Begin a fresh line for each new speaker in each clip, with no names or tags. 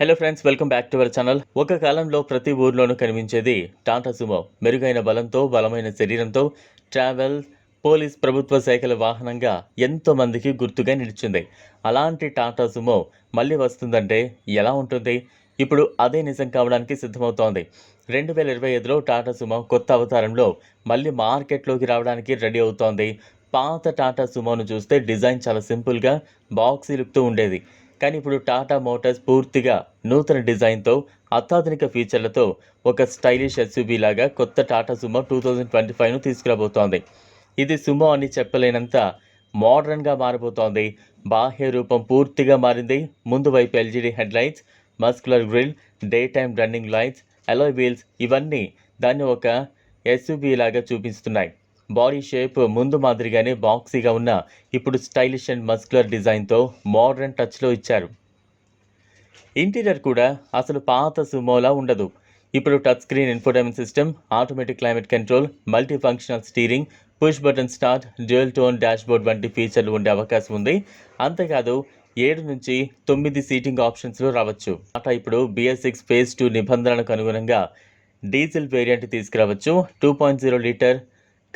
Hello friends welcome back to our channel ఒక కాలంలో ప్రతి ఊర్లోనూ కనిపించేది టాటా సుమో. మెరుగైన బలంతో బలమైన శరీరంతో ట్రావెల్ పోలీస్ ప్రభుత్వ శాఖల వాహనంగా ఎంతో మందికి గుర్తుగా నిలిచింది. అలాంటి టాటా సుమో మళ్ళీ వస్తుందంటే ఎలా ఉంటుంది? ఇప్పుడు అదే నిజం కావడానికి సిద్ధమవుతోంది. రెండు వేల ఇరవై ఐదులో టాటా సుమో కొత్త అవతారంలో మళ్ళీ మార్కెట్లోకి రావడానికి రెడీ అవుతోంది. పాత టాటా సుమోను చూస్తే డిజైన్ చాలా సింపుల్గా బాక్సీ లుక్తో ఉండేది. కానీ ఇప్పుడు టాటా మోటార్స్ పూర్తిగా నూతన డిజైన్తో అత్యాధునిక ఫీచర్లతో ఒక స్టైలిష్ ఎస్యూబీ లాగా కొత్త Tata Sumo two thousand twenty ఫైవ్ను తీసుకురాబోతోంది. ఇది సుమో అని చెప్పలేనంత మోడర్న్గా మారబోతోంది. బాహ్య రూపం పూర్తిగా మారింది. ముందు వైపు LED headlights muscular grille day time running lights alloy wheels ఇవన్నీ దాన్ని ఒక ఎస్యూబీ లాగా చూపిస్తున్నాయి. బాడీ షేప్ ముందు మాదిరిగానే బాక్సీగా ఉన్న ఇప్పుడు స్టైలిష్ అండ్ మస్కులర్ డిజైన్తో మోడర్న్ టచ్లో ఇచ్చారు. ఇంటీరియర్ కూడా అసలు పాత సుమోలా ఉండదు. ఇప్పుడు touch screen infotainment system automatic climate control multi functional steering push button start dual tone dashboard వంటి ఫీచర్లు ఉండే అవకాశం ఉంది. అంతేకాదు ఏడు నుంచి తొమ్మిది సీటింగ్ ఆప్షన్స్లో రావచ్చు. టాటా ఇప్పుడు బిఎస్ సిక్స్ ఫేజ్ టూ నిబంధనలకు అనుగుణంగా డీజిల్ వేరియంట్ తీసుకురావచ్చు. Two point zero litre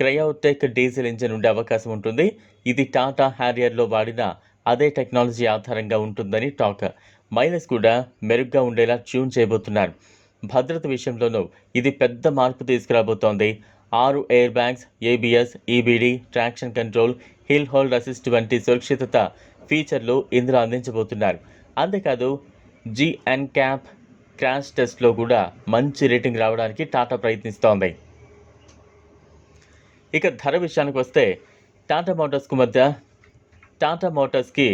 Kryotec diesel engine ఉండే అవకాశం ఉంటుంది. ఇది టాటా హ్యారియర్లో వాడిన అదే టెక్నాలజీ ఆధారంగా ఉంటుందని టాక్. మైలేజ్ కూడా మెరుగ్గా ఉండేలా ట్యూన్ చేయబోతున్నారు. భద్రత విషయంలోనూ ఇది పెద్ద మార్పు తీసుకురాబోతోంది. ఆరు air bags ABS EBD traction control hill hold assist వంటి సురక్షితత ఫీచర్లు ఇందులో అందించబోతున్నారు. అంతేకాదు జిఎన్ క్యాప్ క్రాష్ టెస్ట్లో కూడా మంచి రేటింగ్ రావడానికి టాటా ప్రయత్నిస్తోంది. ఇక ధర విషయానికి వస్తే టాటా మోటార్స్కు మధ్య టాటా మోటార్స్కి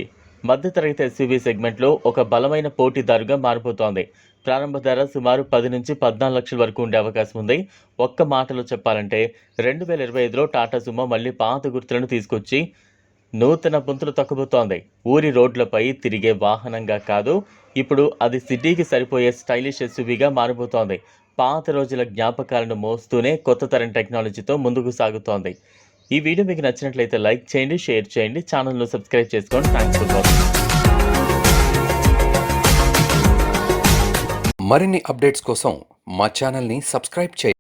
మధ్యతరగతి ఎస్యూవీ సెగ్మెంట్లో ఒక బలమైన పోటీదారుగా మారిపోతోంది. ప్రారంభ ధర సుమారు పది నుంచి పద్నాలుగు లక్షల వరకు ఉండే అవకాశం ఉంది. ఒక్క మాటలో చెప్పాలంటే రెండు వేల ఇరవై ఐదులో టాటా సుమో మళ్ళీ పాత గుర్తులను తీసుకొచ్చి నూతన పుంతులు తక్కుబోతోంది. ఊరి రోడ్లపై తిరిగే వాహనంగా కాదు ఇప్పుడు అది సిటీకి సరిపోయే స్టైలిష్ ఎస్యూవీగా మారిపోతోంది. పాత రోజుల జ్ఞాపకాలను మోస్తూనే కొత్త తరం టెక్నాలజీతో ముందుకు సాగుతోంది. ఈ వీడియో మీకు నచ్చినట్లయితే లైక్ చేయండి షేర్ చేయండి ఛానల్ను సబ్స్క్రైబ్ చేసుకోండి. థ్యాంక్స్ ఫర్ వాచింగ్
మరిన్ని అప్డేట్స్ కోసం మా ఛానల్ని సబ్స్క్రైబ్ చేయండి.